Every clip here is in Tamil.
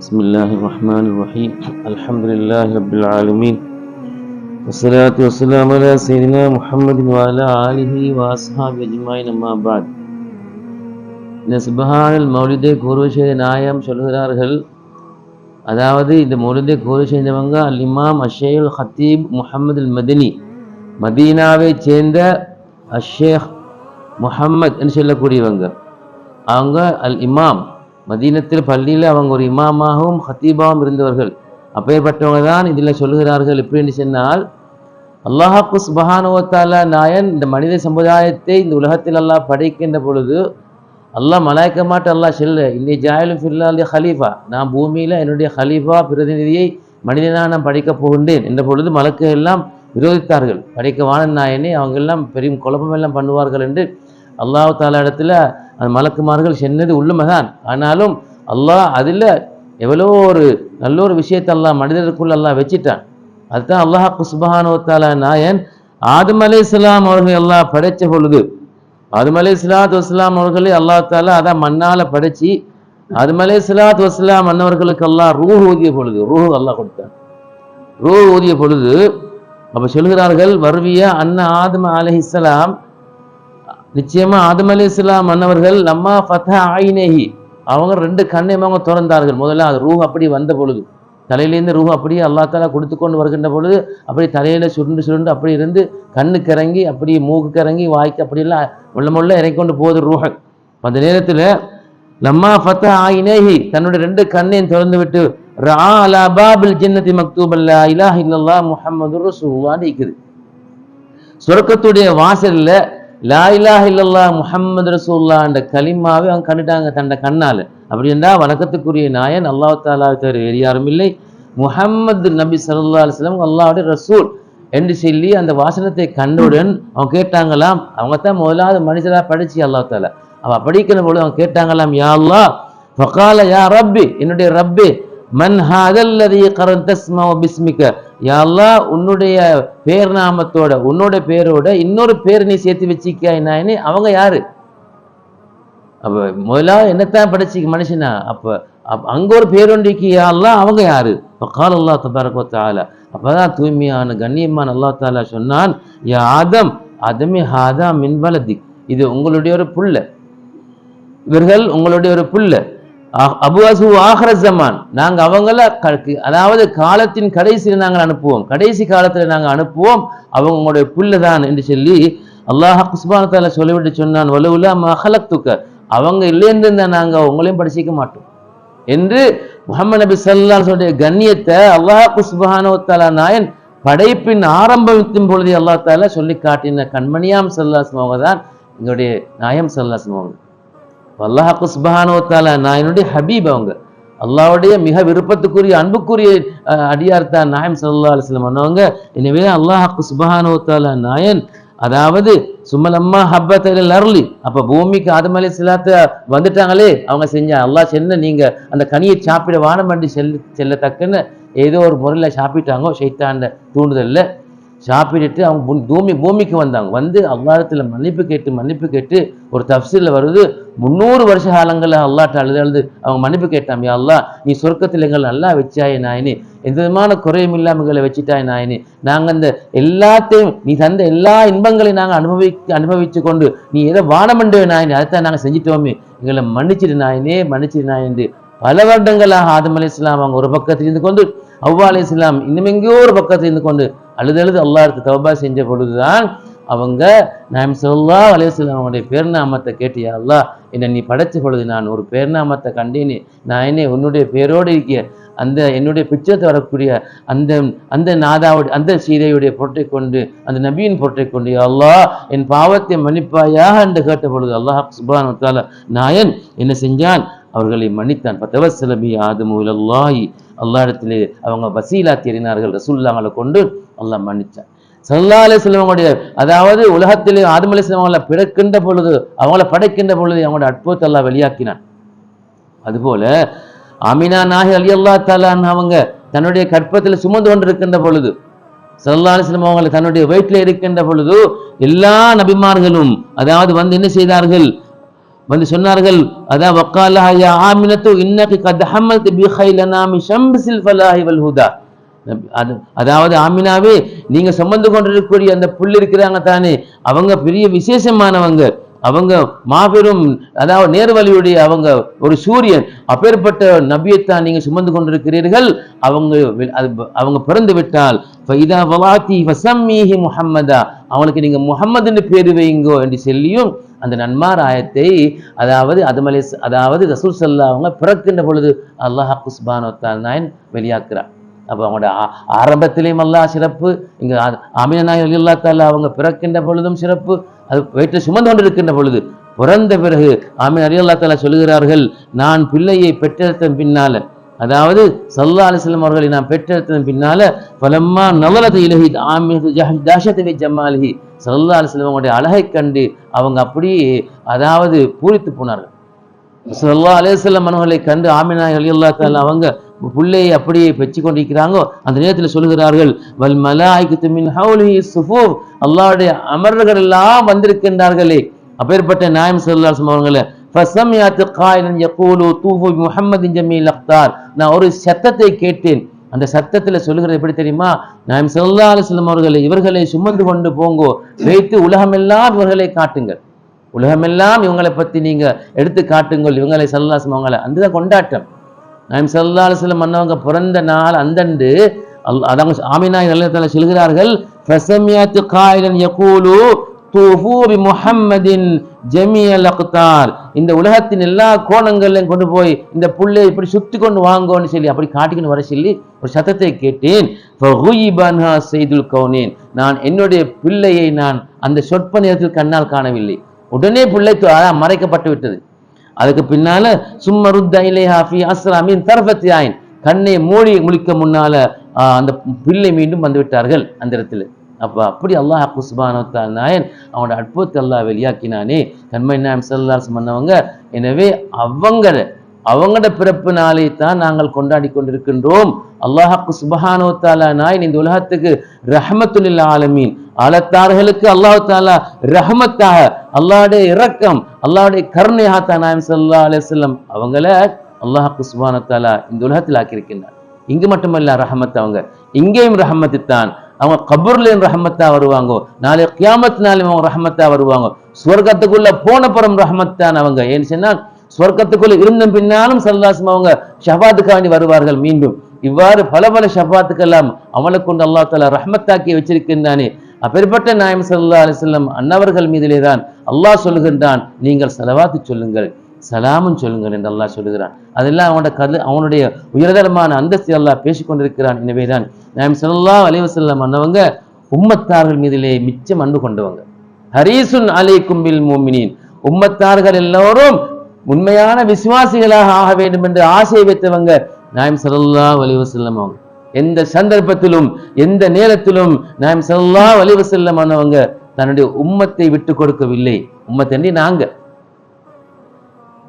بسم الله الرحمن الرحيم الحمد لله رب العالمين والصلاة والسلام على سيدنا محمد وعلى آله وأصحابه أجمعين أما بعد இந்த சுபஹானல் மௌலிதை கூறு செய்த நாயம் சொல்கிறார்கள் அதாவது இந்த மௌலிதை கூறு செய்தவங்க அல் இமாம் அஷேல் ஹத்தீப் முஹம்மது அல் மதினி மதீனாவை சேர்ந்த அஷேக் முஹம்மத் என்று சொல்லக்கூடியவங்க அவங்க அல் இமாம் மதீனத்தில் பள்ளியில் அவங்க ஒரு இமாமாகவும் ஹத்தீபாகவும் இருந்தவர்கள். அப்பேற்பட்டவங்க தான் இதில் சொல்லுகிறார்கள். எப்படின்னு சொன்னால் அல்லாஹாக்கு சுபஹானுவத்தாலா நாயன் இந்த மனித சமுதாயத்தை இந்த உலகத்தில் அல்லாஹ் படைக்கின்ற பொழுது அல்லாஹ் மலாய்க்க மாட்டு அல்லாஹ் செல்ல இன்னை ஜாயலும் ஃபில்லாலி ஹலீஃபா நான் பூமியில் என்னுடைய ஹலீஃபா பிரதிநிதியை மனிதனாக நான் படைக்கப் போகின்றேன் என்ற பொழுது மலக்கு எல்லாம் விரோதித்தார்கள். படைக்க வாணன் நாயனே அவங்க எல்லாம் பெரும் குழப்பம் எல்லாம் பண்ணுவார்கள் என்று அல்லாஹ் தாலா இடத்துல அந்த மலக்குமார்கள் சென்னது உள்ளுமகான் ஆனாலும் அல்லாஹ் அதில் எவ்வளோ ஒரு நல்ல ஒரு விஷயத்தை அல்லாஹ் மனிதருக்குள்ள எல்லாம் வச்சிட்டான். அதுதான் அல்லாஹ் குஸ்பஹானோ நாயன் ஆதம் அலை இஸ்லாம் அவர்கள் எல்லாம் படைச்ச பொழுது ஆதம் அலை இஸ்லாத் வஸ்லாம் அவர்களை அல்லா தாலா அதான் மண்ணால் படைச்சி ஆதம் அலை இஸ்லாத் வஸ்லாம் அன்னவர்களுக்கு எல்லாம் ரூ ஊதிய பொழுது ரூ அல்லாஹ் கொடுத்தான். ரூ ஊதிய பொழுது அப்போ சொல்கிறார்கள் வருவிய அண்ணா ஆதம் இஸ்லாம் நிச்சயமா ஆதம் அலி இஸ்லாம் மன்னவர்கள் லம்மா ஃபதா ஆயினேஹி அவங்க ரெண்டு கண்ணையும் அவங்க திறந்தார்கள். முதல்ல அது ரூஹ் அப்படி வந்த பொழுது. தலையிலேருந்து ரூஹ் அப்படியே அல்லா தாலா கொடுத்து கொண்டு வருகின்ற பொழுது அப்படி தலையில சுருண்டு சுருண்டு அப்படி இருந்து கண்ணுக்கு இறங்கி அப்படி மூக்கு கறங்கி வாய்க்கு அப்படியெல்லாம் முள்ள முள்ள இறங்கி போகுது ரூஹ். அந்த நேரத்தில் லம்மா ஃபத்த ஆயினேஹி தன்னுடைய ரெண்டு கண்ணையும் திறந்து விட்டு ரா அலா பாபில் ஜின்னதி மக்தூப் அல்லா இலாஹ் இல்லல்லா முஹம்மது ரசூலுல்லாஹ் நிக்குது சொர்க்கத்துடைய வாசலில் லா இலாஹ இல்லல்லா முஹம்மது ரசூல்லான்ற கலிமாவை அவங்க கண்டுட்டாங்க தண்ட கண்ணால. அப்படி என்றா வணக்கத்துக்குரிய நாயன் அல்லாஹ் தாலா தவிர வேறு யாரும் இல்லை. முஹம்மது நபி சல்லா அலுவலம் அல்லாவுடைய ரசூல் என்று சொல்லி அந்த வாசனத்தை கண்டவுடன் அவங்க கேட்டாங்களாம். அவங்க தான் முதலாவது மனுஷராக படிச்சு அல்லாஹ் தாலா அவ படிக்கிற பொழுது அவங்க கேட்டாங்களாம் யா அல்லா ஃபகால யா ரப்பி என்னுடைய ரப்பி மன் ஹாதல்லதி கரன் தஸ்மா பிஸ்மிக்க யா உன்னுடைய பேர் நாமத்தோட உன்னோட பேரோட இன்னொரு பேர் நீ சேர்த்து வச்சிக்க நாயனே அவங்க யாரு? அப்ப முதலாவது என்னத்தான் படிச்சு மனுஷனா? அப்ப அப் அங்க ஒரு பேருண்டிக்கு யா அவங்க யாரு? கால் அல்லா தபாரகோ தாலா அப்பதான் தூய்மையான கண்ணியமான அல்லா தாலா சொன்னான் யா ஆதம் அதமே ஹாதா திக் இது உங்களுடைய ஒரு புள்ள. இவர்கள் உங்களுடைய ஒரு புள்ள. அபுவாசு ஆஹ்ர ஜமான். நாங்கள் அவங்கள க- அதாவது காலத்தின் கடைசியில் நாங்கள் அனுப்புவோம். கடைசி காலத்தில் நாங்கள் அனுப்புவோம். அவங்களுடைய உங்களுடைய புல்ல தான் என்று சொல்லி அல்லாஹ் குஸ்பானத்தால சொல்லிவிட்டு சொன்னான் வலுவுலா மஹலத்துக்க அவங்க இல்லைன்னு நாங்கள் உங்களையும் படிச்சிக்க மாட்டோம். என்று முகமது நபி சல்லாஹுடைய கண்ணியத்தை அல்லாஹ் குஸ்பஹானோத்தாலா நாயன் படைப்பின் ஆரம்பத்தின் பொழுது அல்லாஹ் தால சொல்லி காட்டின கண்மணியாம் சல்லாஸ்லம் தான் எங்களுடைய நாயம் சல்லாஸ்லம் அவங்க அல்லாஹ் நான் நாயனுடைய ஹபீப் அவங்க. அல்லாவுடைய மிக விருப்பத்துக்குரிய அன்புக்குரிய அஹ், அடியார் நாயம் சல்லா அலிஸ்லம் பண்ணவங்க எனவே அல்லாஹ் குஸ்பஹானோத்தாலா நாயன். அதாவது சுமலம்மா ஹப்பத்தில் அருளி அப்போ பூமிக்கு ஆதம் சிலாத்த வந்துட்டாங்களே அவங்க செஞ்ச அல்லாஹ் சென்ன நீங்கள் அந்த கனியை சாப்பிட வானம் பண்ணி செல் செல்லத்தக்கன்னு ஏதோ ஒரு முறையில் சாப்பிட்டாங்க சைத்தாண்ட தூண்டுதலில். சாப்பிட்டுட்டு அவங்க பூமி பூமிக்கு வந்தாங்க. வந்து அல்லாரத்தில் மன்னிப்பு கேட்டு மன்னிப்பு கேட்டு ஒரு தப்சீலில் வருது. முந்நூறு வருஷ காலங்களில் அல்லாட்ட அழுது அழுது அவங்க மன்னிப்பு கேட்டாங்க அல்லா நீ சொர்க்கத்தில் எங்களை நல்லா வச்சாய நாயினி. எந்த விதமான குறையும் இல்லாமல் எங்களை வச்சுட்டாய் நாயினி. நாங்கள் அந்த எல்லாத்தையும் நீ தந்த எல்லா இன்பங்களையும் நாங்கள் அனுபவிக்க அனுபவிச்சு கொண்டு நீ எதை வானமண்டு நாயினி அதைத்தான் நாங்கள் செஞ்சிட்டோமே. எங்களை மன்னிச்சிடு நாயனே மன்னிச்சிடு நாயனே பல வருடங்களாக ஆதம் அலி இஸ்லாம் அவங்க ஒரு பக்கத்தில் இருந்து கொண்டு அவ்வா அலி இஸ்லாம் இன்னும் எங்கேயோ ஒரு பக்கத்தில் இருந்து கொண்டு அழுது அழுது அல்லாஹ்வுக்கு தௌபா செஞ்ச பொழுதுதான் அவங்க நாம் சொல்லா அலையம் அவங்களுடைய பேர்நாமத்தை கேட்டியா அல்லா என்னை நீ படைச்ச பொழுது நான் ஒரு பேர்நாமத்தை கண்டேனே. நான் என்ன உன்னுடைய பேரோடு இருக்கிய அந்த என்னுடைய பிச்சத்தை வரக்கூடிய அந்த அந்த நாதாவுடைய அந்த சீதையுடைய பொருட்டை கொண்டு அந்த நபியின் பொருட்டை கொண்டு அல்லாஹ் என் பாவத்தை மன்னிப்பாயாக என்று கேட்ட பொழுது அல்லாஹ் சுபான் நாயன் என்ன செஞ்சான்? அவர்களை மன்னித்தான். பத்தவசலபி ஆதமு இலல்லாஹி. அல்லாஹ் இடத்திலே அவங்க வசீலா தேறினார்கள் ரசூல்லாங்களை கொண்டு அல்ல மன்னிச்சான். சல்லா அலிஸ்லவங்களுடைய அதாவது உலகத்திலே ஆதம் அலிஸ்லாம் பிறக்கின்ற பொழுது அவங்கள படைக்கின்ற பொழுது அவங்களோட அற்புதத்தை எல்லாம் வெளியாக்கினான். அதுபோல அமினா நாகி அலி அல்லா தாலான் அவங்க தன்னுடைய கற்பத்தில் சுமந்து கொண்டிருக்கின்ற பொழுது சல்லா செல்வம் அவங்களை தன்னுடைய வயிற்றில் இருக்கின்ற பொழுது எல்லா நபிமார்களும் அதாவது வந்து என்ன செய்தார்கள்? வந்து சொன்னார்கள் அதான் வக்காலா ஆமினத்து இன்னக்கு கத் ஹம்மல்த் பி கைலனா ஃபலாஹி வல் ஹுதா. அது அதாவது ஆமினாவே நீங்க சுமந்து கொண்டிருக்கக்கூடிய அந்த புல் இருக்கிறாங்க தானே அவங்க பெரிய விசேஷமானவங்க. அவங்க மாபெரும் அதாவது நேர்வழியுடைய அவங்க ஒரு சூரியன் அப்பேற்பட்ட நபியைத்தான் நீங்க சுமந்து கொண்டிருக்கிறீர்கள். அவங்க அது அவங்க பிறந்து விட்டால் ஃபைதா வலாத்தி வசம்மீஹி முஹம்மதா அவனுக்கு நீங்க முகம்மதுன்னு பேர் வைங்கோ என்று சொல்லியும் அந்த நன்மார் ஆயத்தை அதாவது அதுமலை அதாவது ரசூல் சல்லா அவங்க பிறக்கின்ற பொழுது அல்லாஹ் குஸ்பானோத்தால் நாயன் வெளியாக்குறான் அப்போ அவங்களோட ஆரம்பத்திலையும் ஆரம்பத்திலேயும் சிறப்பு. இங்கே அமீனாய் அல்லா தாலா அவங்க பிறக்கின்ற பொழுதும் சிறப்பு. அது வயிற்று சுமந்து கொண்டிருக்கின்ற பொழுது பிறந்த பிறகு ஆமீன் அலி அல்லா தாலா சொல்லுகிறார்கள் நான் பிள்ளையை பெற்றெடுத்தன் பின்னால. அதாவது சல்லா அலிஸ்லாம் அவர்களை நான் பெற்றெடுத்ததன் பின்னால பலம்மா நவலது இலகி ஆமீது தாஷத்தை ஜமாலிஹி. சல்லா அலிஸ்லாம் அவங்களுடைய அழகை கண்டு அவங்க அப்படியே அதாவது பூரித்து போனார்கள். சல்லா அலேசல்லம் அவர்களை கண்டு ஆமினா அலியல்லா தாலா அவங்க புள்ளையை அப்படியே பெச்சு கொண்டிருக்கிறாங்கோ அந்த நேரத்தில் சொல்கிறார்கள் வல் மலாய்க்கு மின் ஹவுலி சுஃபூப் அல்லாஹ்வுடைய அமரர்கள் எல்லாம் வந்திருக்கின்றார்களே. அப்பேற்பட்ட நாயம் சல்லாஸ்லம் அவங்களை ஃபசமியாத்து காயிலன் தூஃபு முஹம்மதின் ஜமீல் அக்தார் நான் ஒரு சத்தத்தை கேட்டேன். அந்த சத்தத்துல சொல்லுகிறது எப்படி தெரியுமா? நாயம் சல்லா அலுவலம் அவர்களை இவர்களை சுமந்து கொண்டு போங்கோ. வைத்து உலகமெல்லாம் இவர்களை காட்டுங்கள். உலகமெல்லாம் இவங்களை பத்தி நீங்க எடுத்து காட்டுங்கள். இவங்களை சல்லாசம் அவங்களை. அந்த கொண்டாட்டம். நாயம் சல்லா அலிஸ்லம் மன்னவங்க பிறந்த நாள் அந்தண்டு. அல் அதாங்க ஆமினாய் நல்ல சொல்கிறார்கள் ஃபசமியாத்து காயிலன் யகூலு தூஃபூ பி முஹம்மதின் ஜமியல் அக்தார். இந்த உலகத்தின் எல்லா கோணங்களையும் கொண்டு போய் இந்த புள்ளை இப்படி சுத்தி கொண்டு வாங்கோன்னு சொல்லி அப்படி காட்டிக்கொண்டு வர சொல்லி ஒரு சத்தத்தை கேட்டேன். ஃபகுயிபன்ஹா செய்துல் கவுனேன் நான் என்னுடைய பிள்ளையை நான் அந்த சொற்ப நேரத்தில் கண்ணால் காணவில்லை. உடனே பிள்ளை மறைக்கப்பட்டு விட்டது. அதுக்கு பின்னால சும்மா ருத்த இலைஹா ஃபி அஸ்ராமின் தர்ஃபத்தி ஆயின். கண்ணை மூடி முழிக்க முன்னால அந்த பிள்ளை மீண்டும் வந்து விட்டார்கள் அந்த இடத்துல. அப்ப அப்படி அல்லாஹ் குஸ்பானத்தால் நாயன் அவனோட அற்புதத்தை அல்லாஹ் வெளியாக்கினானே. கண்மை நாயம் செல்லாஸ் பண்ணவங்க எனவே அவங்கள அவங்களோட பிறப்பு நாளை தான் நாங்கள் கொண்டாடி கொண்டிருக்கின்றோம். அல்லாஹாக்கு சுபஹானோ நாயன் இந்த உலகத்துக்கு ரஹமத்துல் ஆலமீன். ஆலத்தார்களுக்கு அல்லாஹ் தாலா ரஹமத்தாக அல்லாவுடைய இரக்கம் அல்லாவுடைய கருணையாக நாயம் சல்லா அலிஸ்லம் அவங்கள அல்லாஹாக்கு சுபஹானோ தாலா இந்த உலகத்தில் ஆக்கியிருக்கின்றார். இங்கு மட்டுமல்ல ரஹமத் அவங்க. இங்கேயும் ரஹமத்து தான். அவங்க கபூர்லையும் ரஹமத்தா வருவாங்க. நாளை கியாமத்தினாலும் அவங்க ரஹமத்தா வருவாங்க. சுவர்க்கத்துக்குள்ள போன புறம் ரஹமத் தான் அவங்க. ஏன்னு சொன்னால் சுவர்க்கத்துக்குள்ள இருந்த பின்னாலும் சல்லாசம் அவங்க ஷபாத்துக்காண்டி வருவார்கள் மீண்டும். இவ்வாறு பல பல ஷபாத்துக்கெல்லாம் அவளை கொண்டு அல்லா தாலா ரஹமத்தாக்கி வச்சிருக்கின்றானே. அப்பேற்பட்ட நாயம் சல்லா அலிஸ்லம் அன்னவர்கள் மீதிலே தான் அல்லாஹ் சொல்லுகின்றான். நீங்கள் செலவாத்து சொல்லுங்கள். சலாமும் சொல்லுங்கள் என்று அல்லாஹ் சொல்லுகிறான். அதெல்லாம் அவனோட கது அவனுடைய உயர்தரமான அந்தஸ்து அல்லாஹ் பேசிக் கொண்டிருக்கிறான். எனவேதான் நாயம் ஸல்லல்லாஹு அலைஹி அன்னவங்க உம்மத்தார்கள் மீதிலே மிச்சம் அன்பு கொண்டவங்க. ஹரீசுன் அலை கும்பில் மோமினின். உம்மத்தார்கள் எல்லோரும் உண்மையான விசுவாசிகளாக ஆக வேண்டும் என்று ஆசை வைத்தவங்க நாயம் சல்லா அலைஹி அவங்க. எந்த சந்தர்ப்பத்திலும் எந்த நேரத்திலும் நாயம் செல்லா வலிவு செல்லமானவங்க தன்னுடைய உம்மத்தை விட்டு கொடுக்கவில்லை. உம்மத்தண்டி நாங்க.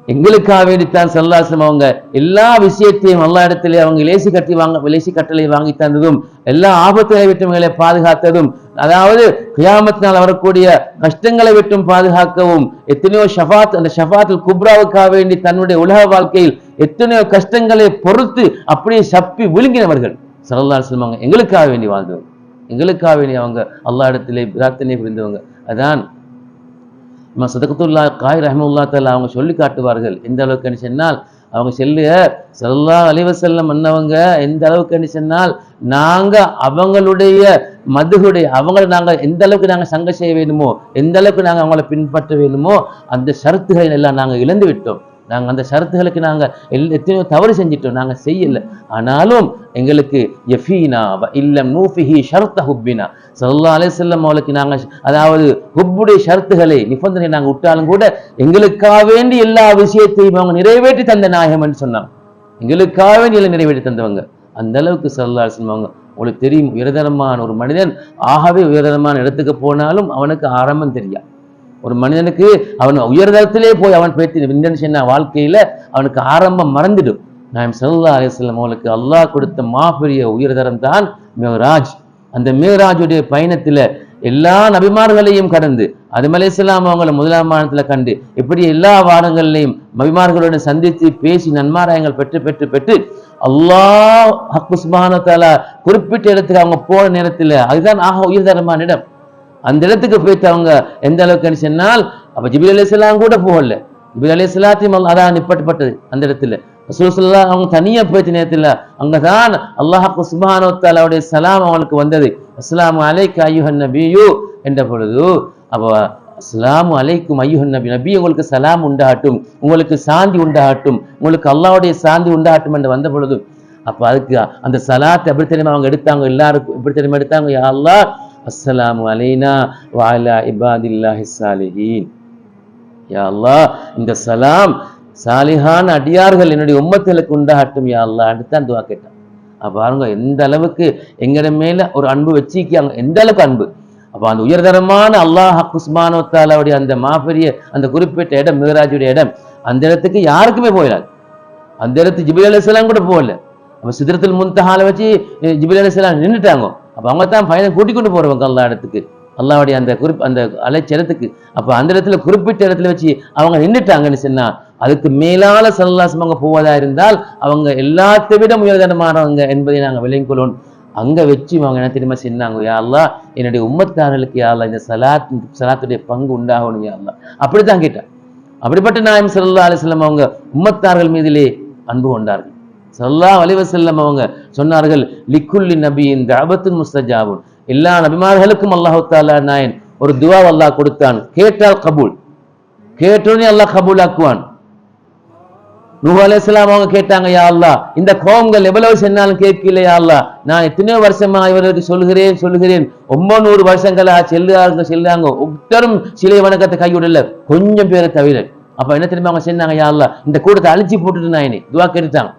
எங்களுக்காக வேண்டித்தான் செல்லாசம் அவங்க எல்லா விஷயத்தையும் எல்லா இடத்திலே அவங்க லேசி கட்டி வாங்க லேசி கட்டளை வாங்கி தந்ததும் எல்லா ஆபத்துகளை விட்டும் எங்களை பாதுகாத்ததும் அதாவது கியாமத்தினால் வரக்கூடிய கஷ்டங்களை விட்டும் பாதுகாக்கவும் எத்தனையோ ஷஃபாத் அந்த ஷஃபாத்தில் குப்ராவுக்காக வேண்டி தன்னுடைய உலக வாழ்க்கையில் எத்தனையோ கஷ்டங்களை பொறுத்து அப்படியே சப்பி விழுங்கினவர்கள். சல்லா செல்வாங்க எங்களுக்காக வேண்டி வாழ்ந்தவங்க. எங்களுக்காக வேண்டி அவங்க அல்லா இடத்திலே பிரார்த்தனை புரிந்தவங்க. அதான் நம்ம சதகத்துல்லா காய் ரஹமுல்லா தாலா அவங்க சொல்லி காட்டுவார்கள். எந்த அளவுக்குன்னு சொன்னால் அவங்க செல்லுக சல்லா அலைவசல்லம் பண்ணவங்க எந்த அளவுக்குன்னு சொன்னால் நாங்கள் அவங்களுடைய மதுகுடைய அவங்களை நாங்கள் எந்த அளவுக்கு நாங்கள் சங்க செய்ய வேணுமோ எந்த அளவுக்கு நாங்கள் அவங்கள பின்பற்ற வேணுமோ அந்த ஷரத்துகளை எல்லாம் நாங்கள் இழந்து விட்டோம். நாங்கள் அந்த ஷரத்துகளுக்கு நாங்கள் எல்- எத்தனையோ தவறு செஞ்சிட்டோம். நாங்கள் செய்யலை. ஆனாலும் எங்களுக்கு எஃபீனா இல்லம் நூஃபிஹி ஷர்த்த ஹுப்பினா. சல்லா அலே செல்லம் அவளுக்கு நாங்கள் அதாவது ஹுப்புடைய ஷரத்துகளை நிபந்தனை நாங்கள் விட்டாலும் கூட எங்களுக்காக வேண்டி எல்லா விஷயத்தையும் அவங்க நிறைவேற்றி தந்த நாயகம்னு சொன்னாங்க. எங்களுக்காக வேண்டி எல்லாம் நிறைவேற்றி தந்தவங்க. அந்த அளவுக்கு சல்லா அலைஹி அவங்க உங்களுக்கு தெரியும் உயர்தரமான ஒரு மனிதன் ஆகவே உயர்தரமான இடத்துக்கு போனாலும் அவனுக்கு ஆரம்பம் தெரியாது. ஒரு மனிதனுக்கு அவன் உயர்தரத்திலே போய் அவன் பேத்தி விந்தன் வாழ்க்கையில அவனுக்கு ஆரம்பம் மறந்துடும். நான் செல்லா அலிஸ்லாம் அவளுக்கு அல்லாஹ் கொடுத்த மாபெரிய உயர்தரம் தான் மேராஜ். அந்த மேராஜுடைய பயணத்துல எல்லா நபிமார்களையும் கடந்து ஆதம் அலைஹிஸ்ஸலாம் அவங்கள முதலாம் வானத்துல கண்டு இப்படி எல்லா வானங்கள்லையும் நபிமார்களோட சந்தித்து பேசி நன்மாராயங்கள் பெற்று பெற்று பெற்று அல்லாஹ் ஹக்கு குறிப்பிட்ட இடத்துக்கு அவங்க போன நேரத்தில் அதுதான் ஆக உயர்தரமான இடம். அந்த இடத்துக்கு போயிட்டு அவங்க எந்த அளவுக்கு சொன்னால் அப்ப ஜிபில் அலிஸ்லாம் கூட போகல. ஜிபில் அலைஹிஸ்ஸலாத்தையும் அதான் நிப்பட்டப்பட்டது அந்த இடத்துல. ரசூலுல்லாஹ் அவங்க தனியா போயிட்டு நேரத்துல அங்கதான் அல்லாஹ் சுப்ஹானஹு வ சலாம் அவங்களுக்கு வந்தது. அஸ்லாம் அலைக்கு ஐயுஹன் நபியு என்ற பொழுது அப்போ அஸ்லாம் அலைக்கும் ஐயுஹன் நபி நபி உங்களுக்கு சலாம் உண்டாகட்டும் உங்களுக்கு சாந்தி உண்டாகட்டும் உங்களுக்கு அல்லாவுடைய சாந்தி உண்டாகட்டும் என்று வந்த பொழுது அப்ப அதுக்கு அந்த சலாத்தை எப்படி தெரியுமா அவங்க எடுத்தாங்க? எல்லாருக்கும் எப்படி தெரியுமா எடுத்தாங்க? யா அஸ்லாம் அலைனா வாலா இபாதில்லாஹி சாலிஹீன் யா அல்லாஹ் இந்த சலாம் சாலிஹான் அடியார்கள் என்னுடைய உம்மத்திலுக்கு உண்டாகட்டும் யா அல்லாஹ் தான் துவா கேட்டான். அப்ப பாருங்க எந்த அளவுக்கு எங்கட மேல ஒரு அன்பு வச்சிக்காங்க எந்த அளவுக்கு அன்பு? அப்ப அந்த உயர்தரமான அல்லாஹ் குஸ்மானோ தாலாவுடைய அந்த மாபெரிய அந்த குறிப்பிட்ட இடம் மிகராஜுடைய இடம் அந்த இடத்துக்கு யாருக்குமே போயிடாது அந்த இடத்துக்கு ஜிபில் அலிஸ்லாம் கூட போகல. அப்போ சித்திரத்தில் முன்தஹால வச்சு அஹ், ஜிபில் அலிஸ்லாம் நின்றுட்டாங்க அப்போ அவங்க தான் பயணம் கூட்டிக் கொண்டு போகிறவங்க அல்லா இடத்துக்கு. அல்லாவுடைய அந்த குறிப் அந்த அலைச்சலத்துக்கு. அப்போ அந்த இடத்துல குறிப்பிட்ட இடத்துல வச்சு அவங்க நின்றுட்டாங்கன்னு சொன்னால் அதுக்கு மேலால சல்லாசம் அவங்க போவதா இருந்தால் அவங்க எல்லாத்தை விட முயல்தனமானவங்க என்பதை நாங்கள் விளங்கிக் கொள்ளணும் வச்சு அவங்க என்ன தெரியுமா சின்னாங்க யா என்னுடைய உம்மத்தார்களுக்கு யாரெல்லாம் இந்த சலாத் சலாத்துடைய பங்கு உண்டாகணும் யாரெல்லாம் அப்படி அப்படித்தான் கேட்டேன். அப்படிப்பட்ட நாயம் சல்லா அலிஸ்லாம் அவங்க உம்மத்தார்கள் மீதிலே அன்பு கொண்டார்கள். சல்லா அலைஹி அவங்க சொன்னார்கள் லிக்குல்லி நபியின் தஅவத்துன் முஸ்தஜாபுன். எல்லா நபிமார்களுக்கும் அல்லாஹ் தஆலா நாயன் ஒரு துவா அல்லாஹ் கொடுத்தான். கேட்டால் கபூல். கேட்டோனே அல்லாஹ் கபூல் ஆக்குவான் நூஹ் அலைஹிஸ்ஸலாம் அவங்க கேட்டாங்க யா அல்லாஹ் இந்த கோபங்கள் எவ்வளவு சொன்னாலும் கேட்கல யா அல்லா நான் எத்தனையோ வருஷமா இவருக்கு சொல்லுகிறேன் சொல்லுகிறேன். ஒன்பது வருஷங்களா செல்லுறாங்க செல்லுறாங்க ஒருத்தரும் சிலை வணக்கத்தை கைவிடல. கொஞ்சம் பேரை தவிர. அப்ப என்ன தெரியுமா அவங்க சொன்னாங்க யா அல்லா இந்த கூட்டத்தை அழிச்சு போட்டுட்டு நாயனே. துவா கேட்டுட்டாங்க.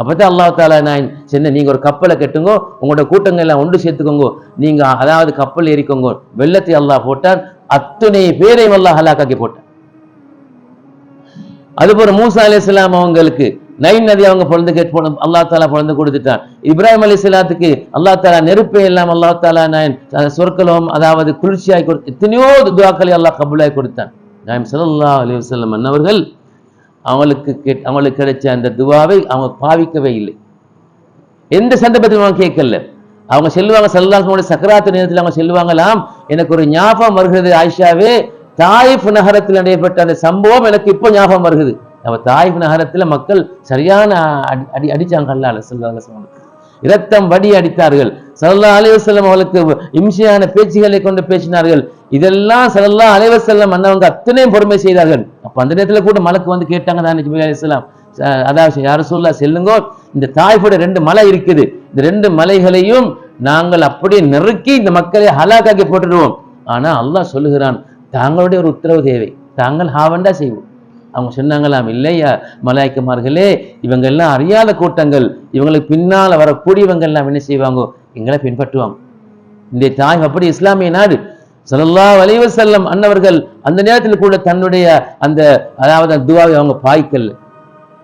அப்பதான் அல்லாஹ் தாலா நான் சின்ன நீங்க ஒரு கப்பலை கட்டுங்கோ உங்களோட கூட்டங்கள் எல்லாம் ஒன்று சேர்த்துக்கோங்க. நீங்க அதாவது கப்பல் ஏறிக்கோங்க. வெள்ளத்தை அல்லாஹ் போட்டான் அத்தனை பேரையும் அல்லாஹ் ஹலாக்காக்கி போட்டான். அதுபோல மூசா அலி இஸ்லாம் அவங்களுக்கு நைன் நதி அவங்க பிறந்து கேட்டு அல்லா தாலா பிறந்து கொடுத்துட்டான். இப்ராஹிம் அலைஹிஸ்ஸலாத்துக்கு அல்லா தாலா நெருப்பை எல்லாம் அல்லா தாலா நான் சொற்களும் அதாவது குளிர்ச்சியாய் கொடுத்து எத்தனையோ துவாக்களை அல்லாஹ் கபுலாய் கொடுத்தான். நாயம் சல்லா அலி வல்லம் அன்னவர்கள் அவங்களுக்கு கேட் அவங்களுக்கு கிடைச்ச அந்த துவாவை அவங்க பாவிக்கவே இல்லை. எந்த சந்தர்ப்பத்திலும் அவங்க கேட்கல. அவங்க செல்வாங்க செல்லாசனுடைய சக்கராத்து நேரத்தில் அவங்க செல்வாங்களாம் எனக்கு ஒரு ஞாபகம் வருகிறது ஆயிஷாவே தாயிஃப் நகரத்தில் நடைபெற்ற அந்த சம்பவம் எனக்கு இப்போ ஞாபகம் வருகிறது. நம்ம தாயிஃப் நகரத்துல மக்கள் சரியான அடி அடி அடித்தாங்கல்ல அல்லாஹ் இரத்தம் வடி அடித்தார்கள். சல்லா அலைஹி அவர்களுக்கு அவளுக்கு இம்சையான பேச்சுகளை கொண்டு பேசினார்கள். இதெல்லாம் ஸல்லல்லாஹு அலைவர் செல்லம் வந்தவங்க அத்தனையும் பொறுமை செய்தார்கள். அப்போ அந்த நேரத்தில் கூட மலக்கு வந்து கேட்டாங்க தான் ஜிபிரி அலிஸ்லாம் அதாவது யார சொல்லா செல்லுங்கோ. இந்த தாய்ப்புடைய ரெண்டு மலை இருக்குது. இந்த ரெண்டு மலைகளையும் நாங்கள் அப்படியே நெருக்கி இந்த மக்களை ஹலாக்காக்கி போட்டுடுவோம். ஆனால் அல்லாஹ் சொல்லுகிறான் தாங்களுடைய ஒரு உத்தரவு தேவை. தாங்கள் ஹாவண்டா செய்வோம். அவங்க சொன்னாங்களாம் இல்லையா மலாய்க்குமார்களே இவங்க எல்லாம் அறியாத கூட்டங்கள். இவங்களுக்கு பின்னால் வரக்கூடியவங்க எல்லாம் என்ன செய்வாங்க? எங்களை பின்பற்றுவாங்க. இந்த தாய் அப்படி இஸ்லாமிய நாடு ஸல்லல்லாஹு வலிவ செல்லம் அன்னவர்கள் அந்த நேரத்தில் கூட தன்னுடைய அந்த அதாவது துவாவை அவங்க பாய்க்கல்.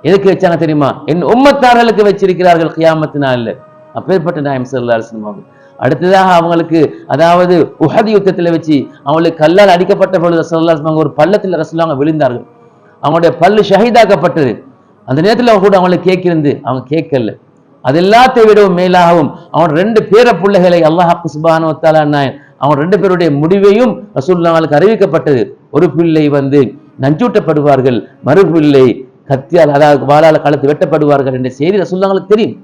எதுக்கு வச்சாங்க தெரியுமா? என் உம்மத்தார்களுக்கு வச்சிருக்கிறார்கள் கியாமத்து நாள்ல. அப்பேற்பட்ட நாயம் ஸல்லல்லாஹு அவங்க அடுத்ததாக அவங்களுக்கு அதாவது உஹது யுத்தத்தில் வச்சு அவங்களுக்கு கல்லால் அடிக்கப்பட்ட பொழுது ஸல்லல்லாஹு அலைஹி ஒரு பள்ளத்தில் ரசூலுல்லாஹ் விழுந்தார்கள். அவங்களுடைய பல்லு ஷஹீதாக்கப்பட்டது. அந்த நேரத்தில் அவங்க கூட அவங்களை கேட்கிருந்து அவங்க கேட்கல அது எல்லாத்தை விடவும் மேலாகவும் அவன் ரெண்டு பேர பிள்ளைகளை அல்லாஹ் சுபானு வத்தாலா நாயன் அவன் ரெண்டு பேருடைய முடிவையும் ரசூல்லாவுக்கு அறிவிக்கப்பட்டது. ஒரு பிள்ளை வந்து நஞ்சூட்டப்படுவார்கள் மறு பிள்ளை கத்தியால் அதாவது வாழால கழுத்து வெட்டப்படுவார்கள் என்ற செய்தி ரசூல்லாங்களுக்கு தெரியும்.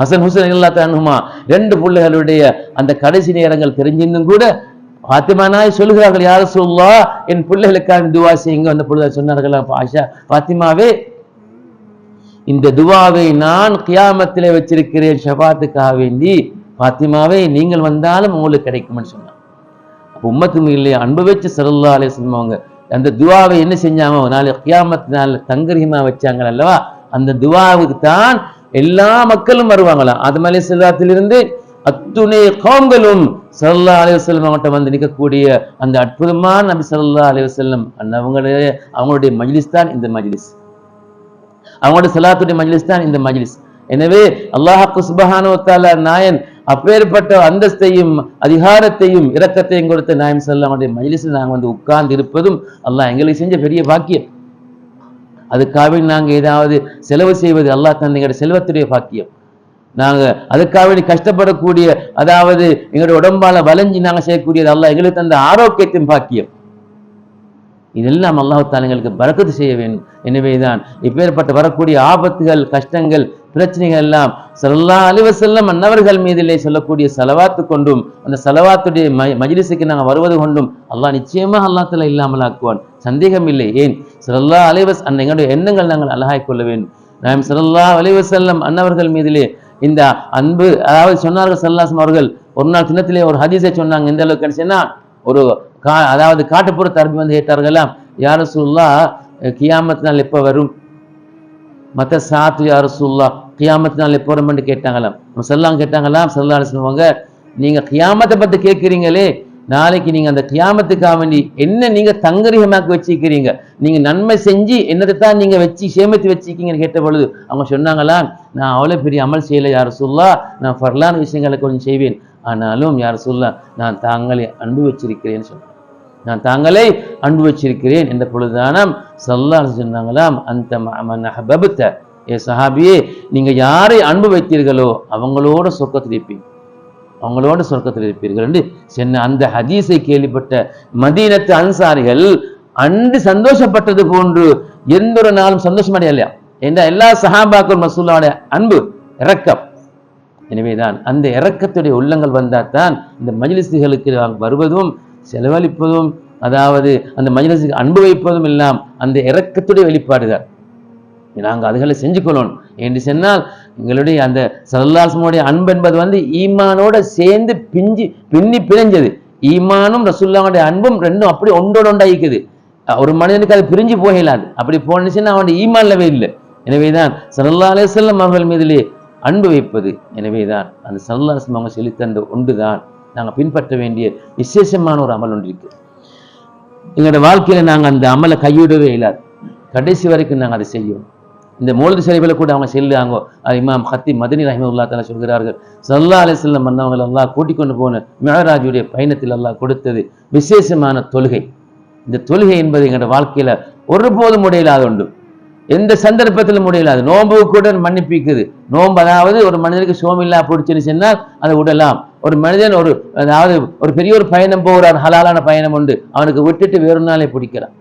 ஹசன் ஹுசன் இல்லா தானுமா ரெண்டு பிள்ளைகளுடைய அந்த கடைசி நேரங்கள் தெரிஞ்சிருந்தும் கூட பாத்திமானாய் சொல்லுகிறார்கள் யார சொல்லா என் பிள்ளைகளுக்கான துவா செய்யுங்க. அந்த பிள்ளை சொன்னார்கள் ஆஷா பாத்திமாவே இந்த துவாவை நான் கியாமத்திலே வச்சிருக்கிறேன் ஷபாத்துக்காக வேண்டி பாத்திமாவே நீங்கள் வந்தாலும் உங்களுக்கு கிடைக்கும்னு சொன்னான். அப்ப இல்லையா அன்பு வச்சு சல்லா அலே அவங்க அந்த துவாவை என்ன செஞ்சாங்க? நாளை கியாமத்து நாள் தங்கரிகமா வச்சாங்க அல்லவா? அந்த துவாவுக்கு தான் எல்லா மக்களும் வருவாங்களாம் அது மலை செல்வாத்திலிருந்து அத்துணை கோம்களும் சல்லா அலி அவங்கள்ட்ட வந்து நிற்கக்கூடிய அந்த அற்புதமான நபி சல்லா அலி அந்த அவங்களுடைய அவங்களுடைய மஜ்லிஸ் தான் இந்த மஜ்லிஸ். அவங்களுடைய சலாத்துடைய மஜ்லிஸ் தான் இந்த மஜ்லிஸ். எனவே அல்லாஹ் சுபஹானு நாயன் அப்பேற்பட்ட அந்தஸ்தையும் அதிகாரத்தையும் இரக்கத்தையும் கொடுத்த நாயம் செல்லாமுடைய மஜ்லிஸில் நாங்கள் வந்து உட்கார்ந்து இருப்பதும் அல்லாஹ் எங்களுக்கு செஞ்ச பெரிய பாக்கியம். அதுக்காக நாங்க ஏதாவது செலவு செய்வது அல்லாஹ் தந்த செல்வத்துடைய பாக்கியம். நாங்க அதுக்காக வேண்டி கஷ்டப்படக்கூடிய அதாவது எங்களுடைய உடம்பால வளைஞ்சு நாங்க செய்யக்கூடியது அல்லாஹ் எங்களுக்கு தந்த ஆரோக்கியத்தின் பாக்கியம். இதெல்லாம் அல்லாஹால எங்களுக்கு பறக்கத்து செய்ய வேண்டும். எனவேதான் இப்பேற்பட்ட வரக்கூடிய ஆபத்துகள் கஷ்டங்கள் பிரச்சனைகள் எல்லாம் சல்லா அலிவசல்லம் அன்னவர்கள் மீதிலே சொல்லக்கூடிய செலவாத்து கொண்டும் அந்த செலவாத்துடைய ம நாங்கள் வருவது கொண்டும் அல்லாஹ் நிச்சயமா அல்லாத்துல இல்லாமல் ஆக்குவான் சந்தேகம் இல்லை. ஏன்? சல்லா அலைவஸ் அந்த எங்களுடைய எண்ணங்கள் நாங்கள் அழகாய் கொள்ள வேண்டும். நாம் சல்லா அலைவசல்லம் அன்னவர்கள் மீதிலே இந்த அன்பு அதாவது சொன்னார்கள் சல்லாசம் அவர்கள் ஒரு நாள் தினத்திலே ஒரு ஹதீஸை சொன்னாங்க. எந்த அளவுக்கு சொன்னா ஒரு கா அதாவது காட்டுப்புற தரப்பி வந்து கேட்டார்களாம் யார் சொல்லா கியாமத்தினால் எப்போ வரும்? மற்ற சாத்து யார் சொல்லா கியாமத்து நாளில் எப்போ கேட்டாங்களாம். கேட்டாங்களாம் செல்லாம் கேட்டாங்களாம் செல்லா சொல்லுவாங்க நீங்கள் கியாமத்தை பற்றி கேட்குறீங்களே நாளைக்கு நீங்கள் அந்த கியாமத்துக்காக வேண்டி என்ன நீங்கள் தங்கரீகமாக்கி வச்சிருக்கிறீங்க? நீங்கள் நன்மை செஞ்சு என்னதை தான் நீங்கள் வச்சு சேமித்து வச்சிருக்கீங்கன்னு கேட்ட பொழுது அவங்க சொன்னாங்களா நான் அவ்வளோ பெரிய அமல் செய்யலை யார் சொல்லா நான் ஃபர்லான விஷயங்களை கொஞ்சம் செய்வேன். ஆனாலும் யார் சொல்ல நான் தாங்களே அன்பு வச்சிருக்கிறேன்னு சொன்னேன் நான் தாங்களே அன்பு வச்சிருக்கிறேன் என்ற பொழுதுதானம் சல்லா சொன்னாங்களாம் அந்த மஹபபத்த ஏ சஹாபியே நீங்கள் யாரை அன்பு வைத்தீர்களோ அவங்களோட சொர்க்கத்தில் இருப்பீங்க. அவங்களோட சொர்க்கத்தில் இருப்பீர்கள் என்று சென்ன அந்த ஹதீஸை கேள்விப்பட்ட மதீனத்து அன்சாரிகள் அன்று சந்தோஷப்பட்டது போன்று எந்த ஒரு நாளும் சந்தோஷம் அடையலையா என்ற எல்லா சஹாபாக்கள் மசூல்லாவுடைய அன்பு இறக்கம் எனவேதான் அந்த இறக்கத்துடைய உள்ளங்கள் வந்தால் தான் இந்த மஜிலிசுகளுக்கு வருவதும் செலவழிப்பதும் அதாவது அந்த மஜிலிசுக்கு அன்பு வைப்பதும் எல்லாம் அந்த இறக்கத்துடைய வெளிப்பாடுகள். நாங்கள் அதுகளை செஞ்சு கொள்ளணும் என்று சொன்னால் எங்களுடைய அந்த சல்லாசமுடைய அன்பு என்பது வந்து ஈமானோட சேர்ந்து பிஞ்சு பின்னி பிரிஞ்சது. ஈமானும் ரசுல்லாவுடைய அன்பும் ரெண்டும் அப்படி ஒன்றோடு ஒன்றாயிக்குது ஒரு மனிதனுக்கு அது பிரிஞ்சு போகலாது. அப்படி போனுச்சுன்னா அவனுடைய ஈமான்லவே இல்லை. எனவேதான் சல்லா அலேசல்லம் அவர்கள் மீதிலே அன்பு வைப்பது எனவேதான் அந்த சல்லாசம் அவங்க செலுத்தந்த ஒன்றுதான். நாங்கள் பின்பற்ற வேண்டிய விசேஷமான ஒரு அமல் ஒன்று இருக்கு. எங்களோட வாழ்க்கையில நாங்கள் அந்த அமலை கையிடவே இல்லாது. கடைசி வரைக்கும் நாங்கள் அதை செய்வோம் இந்த மூலது சிலைகளை கூட அவங்க செல்லுவாங்க இமாம் ஹத்தி மதனி ரஹிமல்லா தாலா சொல்கிறார்கள் சல்லா அலிஸ்லம் மன்னவங்கள் எல்லாம் கூட்டிக் கொண்டு போன மேகராஜுடைய பயணத்தில் எல்லாம் கொடுத்தது விசேஷமான தொழுகை. இந்த தொழுகை என்பது எங்களோட வாழ்க்கையில ஒருபோதும் முடியலாத உண்டு. எந்த சந்தர்ப்பத்திலும் முடியலாது. நோம்பு கூட மன்னிப்பிக்குது. நோம்பு அதாவது ஒரு மனிதனுக்கு சோமில்லா பிடிச்சுன்னு சொன்னால் அதை விடலாம். ஒரு மனிதன் ஒரு அதாவது ஒரு பெரிய ஒரு பயணம் போகிறார் ஹலாலான பயணம் உண்டு. அவனுக்கு விட்டுட்டு வேறு நாளே பிடிக்கிறான்.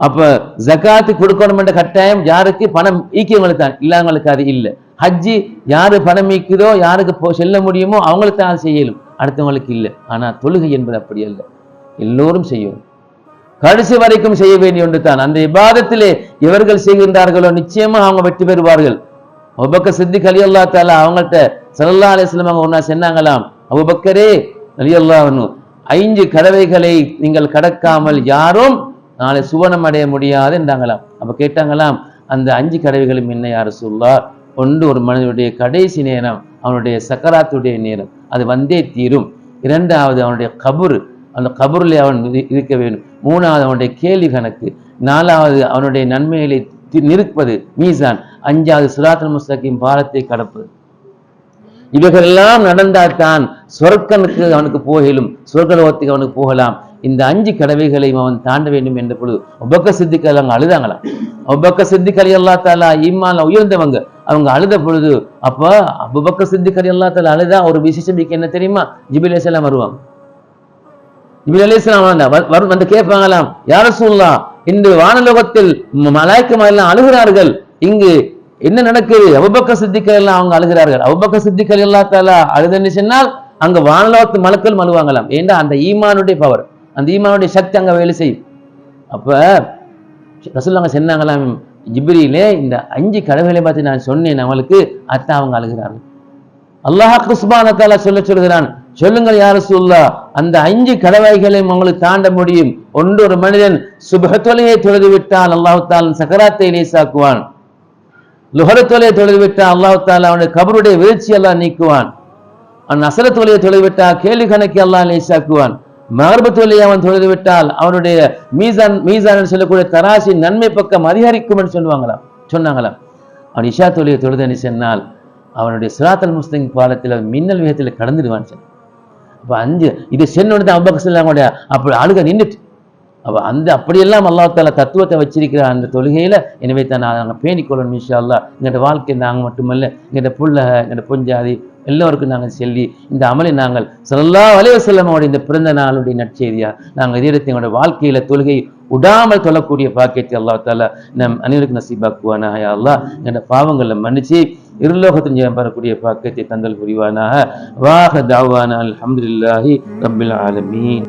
அப்ப ஜக்காத்து கொடுக்கணும் என்ற கட்டாயம் யாருக்கு? பணம் ஈக்கியவங்களுக்கு தான். இல்லாதவங்களுக்கு அது இல்லை. ஹஜ்ஜி யாரு பணம் ஈக்குதோ யாருக்கு போ செல்ல முடியுமோ அவங்களுக்கு தான் செய்யலும். அடுத்தவங்களுக்கு இல்லை. ஆனா தொழுகை என்பது அப்படி அல்ல. எல்லோரும் செய்யணும். கடைசி வரைக்கும் செய்ய வேண்டிய ஒன்று தான். அந்த விவாதத்திலே இவர்கள் செய்கின்றார்களோ நிச்சயமா அவங்க வெற்றி பெறுவார்கள். அபுபக்க சித்தி அலி அல்லா தாலா அவங்கள்ட்ட சல்லா அலிஸ்லாம் அவங்க ஒன்னா சொன்னாங்களாம். அபுபக்கரே அலி அல்லாஹ் ஐந்து கடவைகளை நீங்கள் கடக்காமல் யாரும் நாளை சுவனம் அடைய முடியாது என்றாங்களாம். அப்ப கேட்டாங்களாம் அந்த அஞ்சு கடவைகளும் என்ன யார் சொல்லார் ஒன்று ஒரு மனிதனுடைய கடைசி நேரம் அவனுடைய சக்கராத்துடைய நேரம். அது வந்தே தீரும். இரண்டாவது அவனுடைய கபுர் அந்த கபூரில் அவன் இருக்க வேண்டும். மூணாவது அவனுடைய கேள்வி கணக்கு. நாலாவது அவனுடைய நன்மைகளை தி- நிறுப்பது மீசான். அஞ்சாவது சுராத்தல் முஸ்தகின் பாலத்தை கடப்பது. இவைகளெல்லாம் நடந்தால் தான் சொர்க்கனுக்கு அவனுக்கு போகலும் சொர்க்கலோகத்துக்கு அவனுக்கு போகலாம். இந்த அஞ்சு கடவைகளையும் அவன் தாண்ட வேண்டும் என்ற பொழுது ஒபக்க சித்திகள் அவங்க அழுதாங்களாம் ஒபக்க சித்திக்கலை அல்லா தாலா இம்மால உயர்ந்தவங்க. அவங்க அழுத பொழுது அப்போ அபுபக்க சித்திக்கலை அல்லா தாலா அழுதா ஒரு விசேஷம் என்ன தெரியுமா? ஜிபிலேஸ் எல்லாம் வருவாங்க ஜிபில் அலிஸ்லாம் வரும் வந்து கேட்பாங்களாம் யார சொல்லலாம் இன்று வானலோகத்தில் மலாய்க்கம் எல்லாம் அழுகிறார்கள். இங்கு என்ன நடக்குது? அபுபக்க சித்திக்கல் எல்லாம் அவங்க அழுகிறார்கள். அபுபக்க சித்திக்கல் எல்லா தாலா அழுதுன்னு சொன்னால் அங்க வானலோகத்து மலக்கள் மழுவாங்களாம் ஏண்டா? அந்த ஈமானுடைய பவர் அந்த ஈமானுடைய சக்தி அங்கே வேலை செய்யும். அப்ப ரசூல்லாங்க சொன்னாங்களாம் ஜிப்ரியிலே இந்த அஞ்சு கடவுளை பார்த்து நான் சொன்னேன் அவங்களுக்கு அத்தா அவங்க அழுகிறார்கள் அல்லாஹ் குஸ்பான சொல்ல சொல்கிறான் சொல்லுங்கள் யார் சொல்லா அந்த அஞ்சு கடவைகளையும் உங்களுக்கு தாண்ட முடியும். ஒன்று ஒரு மனிதன் சுபத்தொலையை தொழுது விட்டால் அல்லாஹு தாலன் சக்கராத்தை லேசாக்குவான் லுஹரத்தொலையை தொழுது விட்டால் அல்லாஹு தாலா அவனுடைய கபருடைய வீழ்ச்சி எல்லாம் நீக்குவான். அவன் அசரத்தொலையை தொழுது விட்டால் கேள்வி கணக்கு எல்லாம் லேசாக்குவான் மகர்பத்தொலையை அவன் தொழுது விட்டால் அவனுடைய மீசான் மீசான் சொல்லக்கூடிய தராசி நன்மை பக்கம் அதிகரிக்கும் என்று சொல்லுவாங்களாம். சொன்னாங்களாம். அவன் இஷா தொழிலை தொழுதனி சொன்னால் அவனுடைய சிராத்தல் முஸ்லிம் பாலத்தில் மின்னல் வேகத்தில் கடந்துடுவான்னு சார் அப்போ அஞ்சு இது சென்னு தான் அப்பாக்கு சொல்லாங்க அப்படி அழுக நின்றுட்டு. அப்போ அந்த அப்படியெல்லாம் அல்லாத்தால தத்துவத்தை வச்சிருக்கிற அந்த தொழுகையில். எனவே தான் நாங்கள் பேணிக்கொள்ளணும் இஷா அல்லா எங்கள்கிட்ட வாழ்க்கை நாங்கள் மட்டுமல்ல எங்கள்கிட்ட புள்ள எங்கள்கிட்ட பொஞ்சாதி எல்லோருக்கும் நாங்கள் சொல்லி இந்த அமலை நாங்கள் ஸல்லல்லாஹு அலைஹி வஸல்லமோட இந்த பிறந்த நாளுடைய நற்செய்தியா? நாங்கள் இதே எங்களுடைய வாழ்க்கையில தொழுகை விடாமல் தொழக்கூடிய பாக்கியத்தை அல்லா தாலா நம் அனைவருக்கு நசீபாக்குவானா அல்லா அல்லாஹ். பாவங்களை மன்னிச்சு இருலோகத்தின் ஜெயம் பெறக்கூடிய பாக்கியத்தை தந்தல் புரிவானாக. வாக தாவானா அலமதுல்லாஹி ரபில் ஆலமீன்.